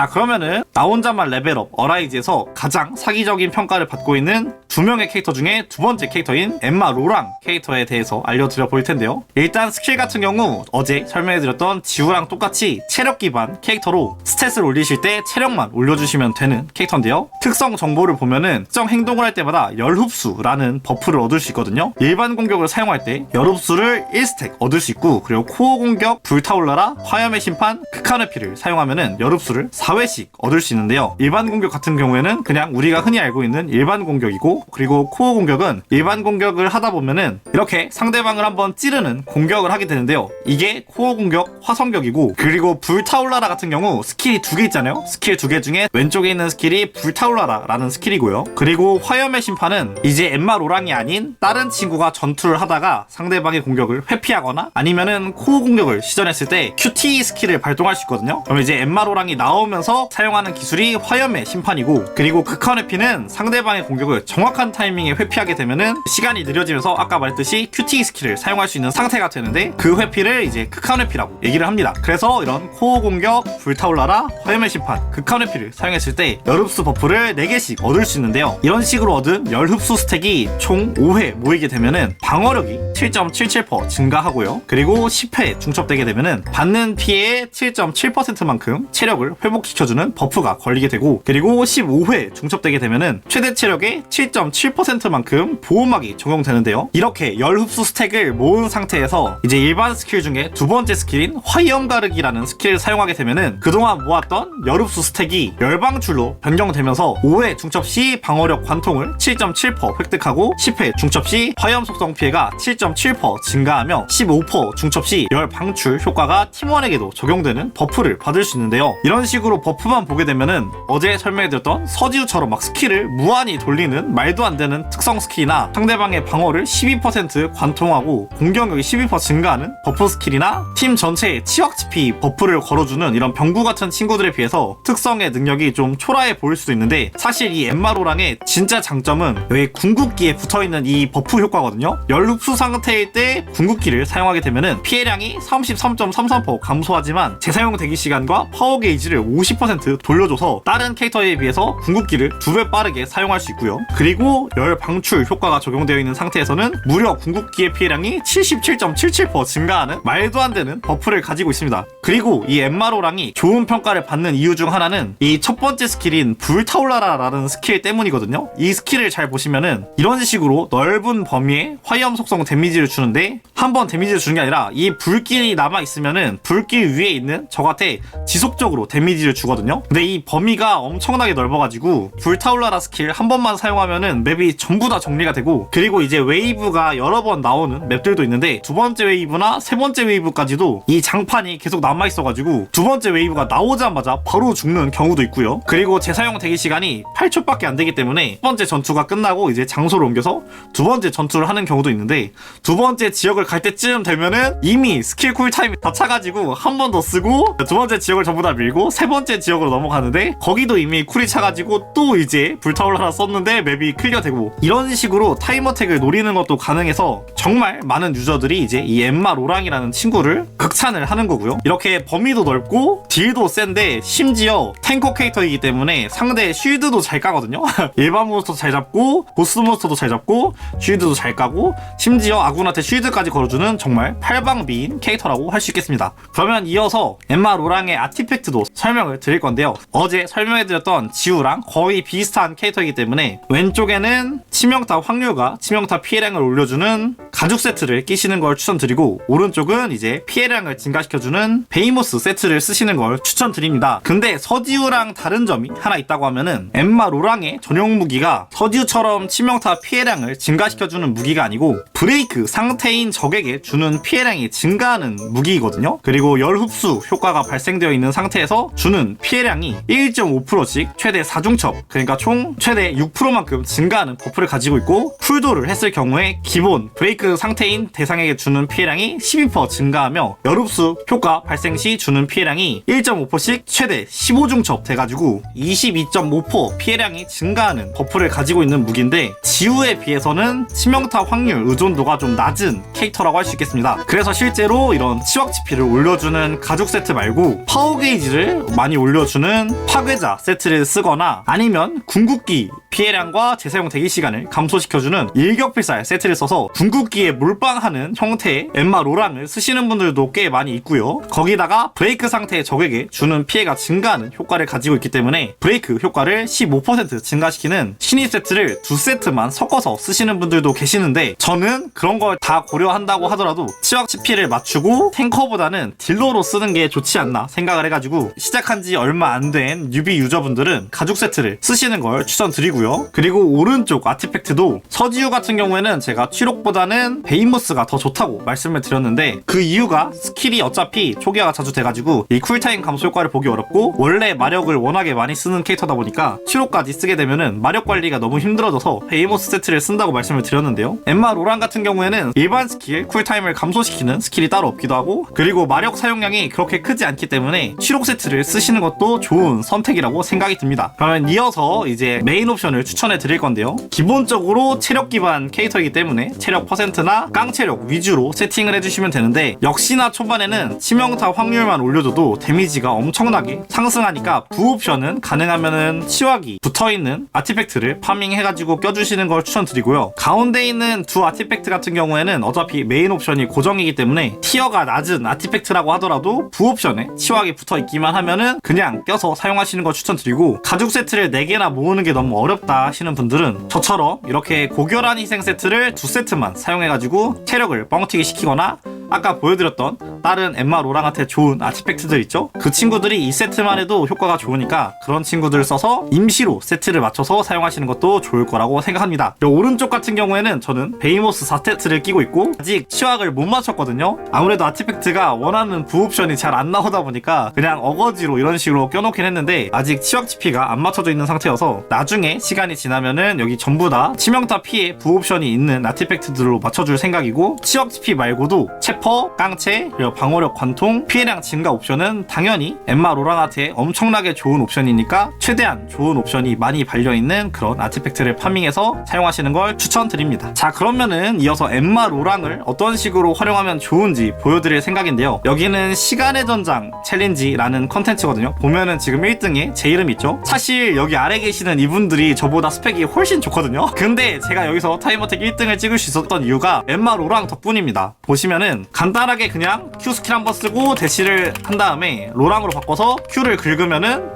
자 그러면은 나 혼자만 레벨업 어라이즈에서 가장 사기적인 평가를 받고 있는 두 명의 캐릭터 중에 두 번째 캐릭터인 엠마 로랑 캐릭터에 대해서 알려드려 볼 텐데요. 일단 스킬 같은 경우 어제 설명해드렸던 지우랑 똑같이 체력 기반 캐릭터로 스탯을 올리실 때 체력만 올려주시면 되는 캐릭터인데요. 특성 정보를 보면은 특정 행동을 할 때마다 열 흡수라는 버프를 얻을 수 있거든요. 일반 공격을 사용할 때 열 흡수를 1스택 얻을 수 있고 그리고 코어 공격, 불타올라라, 화염의 심판, 극한의 피를 사용하면은 열 흡수를 4회씩 얻을 수 있는데요. 일반 공격 같은 경우에는 그냥 우리가 흔히 알고 있는 일반 공격이고 그리고 코어 공격은 일반 공격을 하다 보면은 이렇게 상대방을 한번 찌르는 공격을 하게 되는데요. 이게 코어 공격 화성격이고 그리고 불타올라라 같은 경우 스킬이 두 개 있잖아요. 스킬 두 개 중에 왼쪽에 있는 스킬이 불타올라라라는 스킬이고요. 그리고 화염의 심판은 이제 엠마 로랑이 아닌 다른 친구가 전투를 하다가 상대방의 공격을 회피하거나 아니면은 코어 공격을 시전했을 때 QT 스킬을 발동할 수 있거든요. 그럼 이제 엠마 로랑이 나오면서 사용하는 기술이 화염의 심판이고 그리고 극한 회피는 상대방의 공격을 정확 한 타이밍에 회피하게 되면은 시간이 느려지면서 아까 말했듯이 QT 스킬을 사용할 수 있는 상태가 되는데 그 회피를 이제 극한 회피라고 얘기를 합니다. 그래서 이런 코어 공격, 불타올라라, 화염의 심판, 극한 회피를 사용했을 때 열흡수 버프를 4개씩 얻을 수 있는데요. 이런 식으로 얻은 열흡수 스택이 총 5회 모이게 되면은 방어력이 7.77% 증가하고요. 그리고 10회 중첩되게 되면은 받는 피해의 7.7%만큼 체력을 회복시켜주는 버프가 걸리게 되고 그리고 15회 중첩되게 되면은 최대 체력의 7.7%만큼 보호막이 적용되는데요. 이렇게 열 흡수 스택을 모은 상태에서 이제 일반 스킬 중에 두 번째 스킬인 화염 가르기라는 스킬을 사용하게 되면은 그동안 모았던 열 흡수 스택이 열방줄로 변경되면서 5회 중첩 시 방어력 관통을 7.7% 획득하고 10회 중첩 시 화염 속성 피해가 7.7% 증가하며 15% 중첩 시 열방출 효과가 팀원에게도 적용되는 버프를 받을 수 있는데요. 이런 식으로 버프만 보게 되면은 어제 설명해드렸던 서지우처럼 막 스킬을 무한히 돌리는 말도 안 되는 특성 스킬이나 상대방의 방어를 12% 관통하고 공격력이 12% 증가하는 버프 스킬이나 팀 전체에 치확 치피 버프를 걸어주는 이런 병구 같은 친구들에 비해서 특성의 능력이 좀 초라해 보일 수도 있는데 사실 이 엠마로랑의 진짜 장점은 여기 궁극기에 붙어있는 이 버프 효과거든요. 열흡수 상태일 때 궁극기를 사용하게 되면은 피해량이 33.33% 감소하지만 재사용 대기 시간과 파워 게이지를 50% 돌려줘서 다른 캐릭터에 비해서 궁극기를 두 배 빠르게 사용할 수 있고요. 그리고 열 방출 효과가 적용되어 있는 상태에서는 무려 궁극기의 피해량이 77.77% 증가하는 말도 안 되는 버프를 가지고 있습니다. 그리고 이 엠마로랑이 좋은 평가를 받는 이유 중 하나는 이 첫 번째 스킬인 불타올라라라는 스킬 때문이거든요. 이 스킬을 잘 보시면은 이런 식으로 넓은 범위에 화염 속성 데미지를 주는데 한 번 데미지를 주는 게 아니라 이 불길이 남아 있으면은 불길 위에 있는 적한테 지속적으로 데미지를 주거든요. 근데 이 범위가 엄청나게 넓어가지고 불타올라라 스킬 한 번만 사용하면은 맵이 전부 다 정리가 되고 그리고 이제 웨이브가 여러 번 나오는 맵들도 있는데 두 번째 웨이브나 세 번째 웨이브까지도 이 장판이 계속 남아 있어가지고 두 번째 웨이브가 나오자마자 바로 죽는 경우도 있고요. 그리고 재사용 대기 시간이 8초밖에 안 되기 때문에 첫 번째 전투가 끝나고 이제 장소를 옮겨서 두 번째 전투를 하는 경우도 있는데 두 번째 지역을 갈 때쯤 되면은 이미 스킬 쿨타임이 다 차가지고 한 번 더 쓰고 두 번째 지역을 전부 다 밀고 세 번째 지역으로 넘어가는데 거기도 이미 쿨이 차가지고 또 이제 불타올라라 썼는데 맵이 클리어되고 이런 식으로 타임어택을 노리는 것도 가능해서 정말 많은 유저들이 이제 이 엠마 로랑이라는 친구를 극찬을 하는 거고요. 이렇게 범위도 넓고 딜도 센데 심지어 탱커 캐릭터이기 때문에 상대 쉴드도 잘 까거든요. 일반 몬스터도 잘 잡고 보스 몬스터도 잘 잡고 쉴드도 잘 까고 심지어 아군한테 쉴드까지 걸어주는 정말 팔방미인 캐릭터라고 할 수 있겠습니다. 그러면 이어서 엠마 로랑의 아티팩트도 설명을 드릴 건데요. 어제 설명해드렸던 지우랑 거의 비슷한 캐릭터이기 때문에 왼쪽 에는 치명타 확률과 치명타 피해량을 올려주는 가죽 세트를 끼시는 걸 추천드리고 오른쪽은 이제 피해량을 증가시켜주는 베이모스 세트를 쓰시는 걸 추천드립니다. 근데 서지우랑 다른 점이 하나 있다고 하면은 엠마 로랑의 전용 무기가 서지우처럼 치명타 피해량을 증가시켜주는 무기가 아니고 브레이크 상태인 적에게 주는 피해량이 증가하는 무기이거든요. 그리고 열 흡수 효과가 발생되어 있는 상태에서 주는 피해량이 1.5%씩 최대 4중첩 그러니까 총 최대 6%만큼 증가하는 버프를 가지고 있고 쿨도를 했을 경우에 기본 브레이크 상태인 대상에게 주는 피해량이 12% 증가하며 열흡수 효과 발생 시 주는 피해량이 1.5%씩 최대 15중첩 돼가지고 22.5% 피해량이 증가하는 버프를 가지고 있는 무기인데 지우에 비해서는 치명타 확률 의존도가 좀 낮은 캐릭터라고 할 수 있겠습니다. 그래서 실제로 이런 치확 지피를 올려주는 가죽 세트 말고 파워 게이지를 많이 올려주는 파괴자 세트를 쓰거나 아니면 궁극기 피해량과 재사용 대기 시간을 감소시켜주는 일격필살 세트를 써서 궁극기에 몰빵하는 형태의 엠마 로랑을 쓰시는 분들도 꽤 많이 있고요. 거기다가 브레이크 상태의 적에게 주는 피해가 증가하는 효과를 가지고 있기 때문에 브레이크 효과를 15% 증가시키는 신입 세트를 두 세트만 섞어서 쓰시는 분들도 계시는데 저는 그런 걸 다 고려한다고 하더라도 치확 치 피를 맞추고 탱커보다는 딜러로 쓰는 게 좋지 않나 생각을 해가지고 시작한 지 얼마 안 된 뉴비 유저분들은 가죽 세트를 쓰시는 걸 추천드리고요. 그리고 오른쪽 아티팩트도 서지우 같은 경우에는 제가 취록보다는 베이모스가 더 좋다고 말씀을 드렸는데 그 이유가 스킬이 어차피 초기화가 자주 돼가지고 이 쿨타임 감소 효과를 보기 어렵고 원래 마력을 워낙에 많이 쓰는 캐릭터다 보니까 취록까지 쓰게 되면은 마력 관리가 너무 힘들어져서 베이모스 세트를 쓴다고 말씀을 드렸는데요. 엠마 로란 같은 경우에는 일반 스킬 쿨타임을 감소시키는 스킬이 따로 없기도 하고 그리고 마력 사용량이 그렇게 크지 않기 때문에 취록 세트를 쓰시는 것도 좋은 선택이라고 생각이 듭니다. 그러면 이어서 이제 메인 옵션을 추천해 드릴 건데요. 기본적으로 체력 기반 캐릭터이기 때문에 체력 퍼센트나 깡체력 위주로 세팅을 해주시면 되는데 역시나 초반에는 치명타 확률만 올려줘도 데미지가 엄청나게 상승하니까 부 옵션은 가능하면은 치화기 붙어있는 아티팩트를 파밍해가지고 껴주시는 걸 추천드리고요. 가운데 있는 두 아티팩트 같은 경우에는 어차피 메인 옵션이 고정이기 때문에 티어가 낮은 아티팩트라고 하더라도 부 옵션에 치화기 붙어있기만 하면은 그냥 껴서 사용하시는 걸 추천드리고 가죽 세트를 4개나 모으는 게 너무 어렵다 하시는 분들 은 저처럼 이렇게 고결한 희생 세트를 두 세트만 사용해가지고 체력을 뻥튀기 시키거나 아까 보여드렸던 다른 엠마 로랑한테 좋은 아티팩트들 있죠? 그 친구들이 이 세트만 해도 효과가 좋으니까 그런 친구들을 써서 임시로 세트를 맞춰서 사용하시는 것도 좋을 거라고 생각합니다. 오른쪽 같은 경우에는 저는 베이모스 4세트를 끼고 있고 아직 치확을 못 맞췄거든요. 아무래도 아티팩트가 원하는 부옵션이 잘 안 나오다 보니까 그냥 어거지로 이런 식으로 껴놓긴 했는데 아직 치확 지피가 안 맞춰져 있는 상태여서 나중에 시간이 지나면은 여기 전부 다 치명타 피해 부옵션이 있는 아티팩트들로 맞춰줄 생각이고 치확 지피 말고도 체퍼, 깡체, 그리고 방어력 관통, 피해량 증가 옵션은 당연히 엠마 로랑한테 엄청나게 좋은 옵션이니까 최대한 좋은 옵션이 많이 발려있는 그런 아티팩트를 파밍해서 사용하시는 걸 추천드립니다. 자 그러면은 이어서 엠마 로랑을 어떤 식으로 활용하면 좋은지 보여드릴 생각인데요. 여기는 시간의 전장 챌린지라는 컨텐츠거든요. 보면은 지금 1등에 제 이름 있죠? 사실 여기 아래 계시는 이분들이 저보다 스펙이 훨씬 좋거든요. 근데 제가 여기서 타임어택 1등을 찍을 수 있었던 이유가 엠마 로랑 덕분입니다. 보시면은 간단하게 그냥 Q 스킬 한번 쓰고 대시를 한 다음에 로랑으로 바꿔서 Q를 긁으면은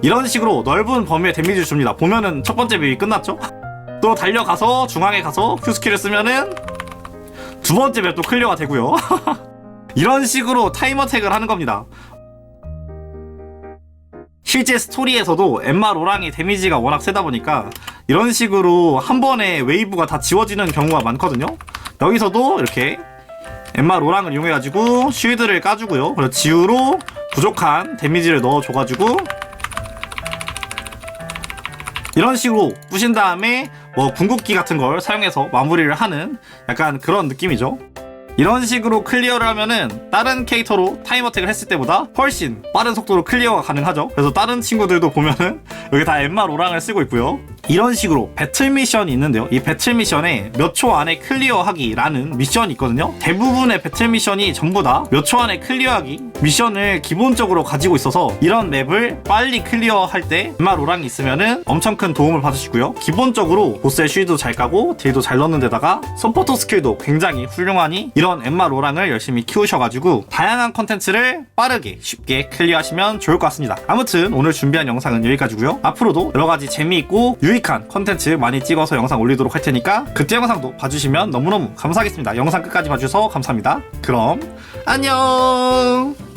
이런 식으로 넓은 범위의 데미지를 줍니다. 보면은 첫 번째 맵이 끝났죠? 또 달려가서 중앙에 가서 Q 스킬을 쓰면은 두 번째 맵도 클리어가 되고요. 이런 식으로 타임어택을 하는 겁니다. 실제 스토리에서도 엠마 로랑이 데미지가 워낙 세다 보니까 이런 식으로 한 번에 웨이브가 다 지워지는 경우가 많거든요. 여기서도 이렇게 엠마 로랑을 이용해가지고 쉴드를 까주고요. 그리고 지우로 부족한 데미지를 넣어줘가지고 이런 식으로 부신 다음에 뭐 궁극기 같은 걸 사용해서 마무리를 하는 약간 그런 느낌이죠. 이런 식으로 클리어를 하면은 다른 캐릭터로 타임어택을 했을 때보다 훨씬 빠른 속도로 클리어가 가능하죠. 그래서 다른 친구들도 보면은 여기 다 엠마 로랑을 쓰고 있고요. 이런 식으로 배틀 미션이 있는데요. 이 배틀 미션에 몇 초 안에 클리어하기라는 미션이 있거든요. 대부분의 배틀 미션이 전부 다 몇 초 안에 클리어하기 미션을 기본적으로 가지고 있어서 이런 맵을 빨리 클리어할 때 엠마 로랑이 있으면은 엄청 큰 도움을 받으시고요. 기본적으로 보스의 쉴도 잘 까고 딜도 잘 넣는 데다가 서포터 스킬도 굉장히 훌륭하니 이런 엠마 로랑을 열심히 키우셔가지고 다양한 컨텐츠를 빠르게 쉽게 클리어하시면 좋을 것 같습니다. 아무튼 오늘 준비한 영상은 여기까지고요. 앞으로도 여러 가지 재미있고 유익한 컨텐츠 많이 찍어서 영상 올리도록 할 테니까 그때 영상도 봐주시면 너무너무 감사하겠습니다. 영상 끝까지 봐주셔서 감사합니다. 그럼 안녕.